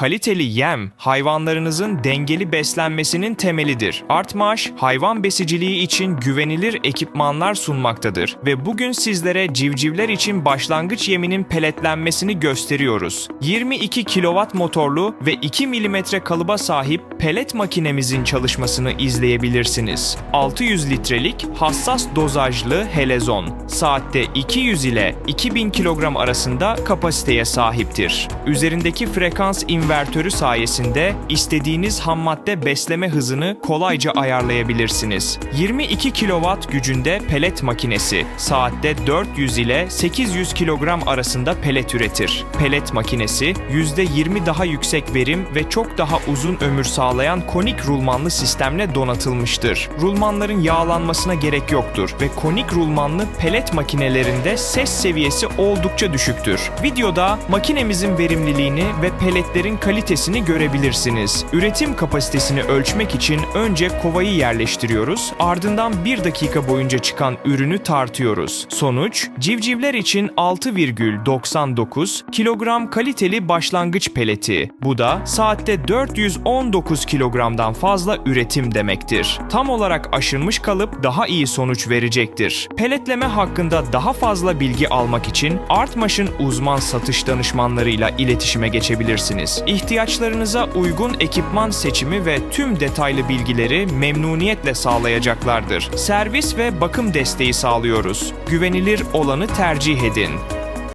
Kaliteli yem hayvanlarınızın dengeli beslenmesinin temelidir. Artmaş, hayvan besiciliği için güvenilir ekipmanlar sunmaktadır ve bugün sizlere civcivler için başlangıç yeminin peletlenmesini gösteriyoruz. 22 kW motorlu ve 2 mm kalıba sahip pelet makinemizin çalışmasını izleyebilirsiniz. 600 litrelik hassas dozajlı helezon, saatte 200 ile 2000 kilogram arasında kapasiteye sahiptir. Üzerindeki frekans invertörü sayesinde istediğiniz hammadde besleme hızını kolayca ayarlayabilirsiniz. 22 kW gücünde pelet makinesi, saatte 400 ile 800 kilogram arasında pelet üretir. Pelet makinesi %20 daha yüksek verim ve çok daha uzun ömür sağlayan konik rulmanlı sistemle donatılmıştır. Rulmanların yağlanmasına gerek yoktur ve konik rulmanlı pelet makinelerinde ses seviyesi oldukça düşüktür. Videoda makinemizin verimliliğini ve peletlerin kalitesini görebilirsiniz. Üretim kapasitesini ölçmek için önce kovayı yerleştiriyoruz, ardından 1 dakika boyunca çıkan ürünü tartıyoruz. Sonuç, civcivler için 6,99 kilogram kaliteli başlangıç peleti. Bu da saatte 419 kilogramdan fazla üretim demektir. Tam olarak aşınmış kalıp daha iyi sonuç verecektir. Peletleme hakkında daha fazla bilgi almak için Artmaş'ın uzman satış danışmanlarıyla iletişime geçebilirsiniz. İhtiyaçlarınıza uygun ekipman seçimi ve tüm detaylı bilgileri memnuniyetle sağlayacaklardır. Servis ve bakım desteği sağlıyoruz. Güvenilir olanı tercih edin.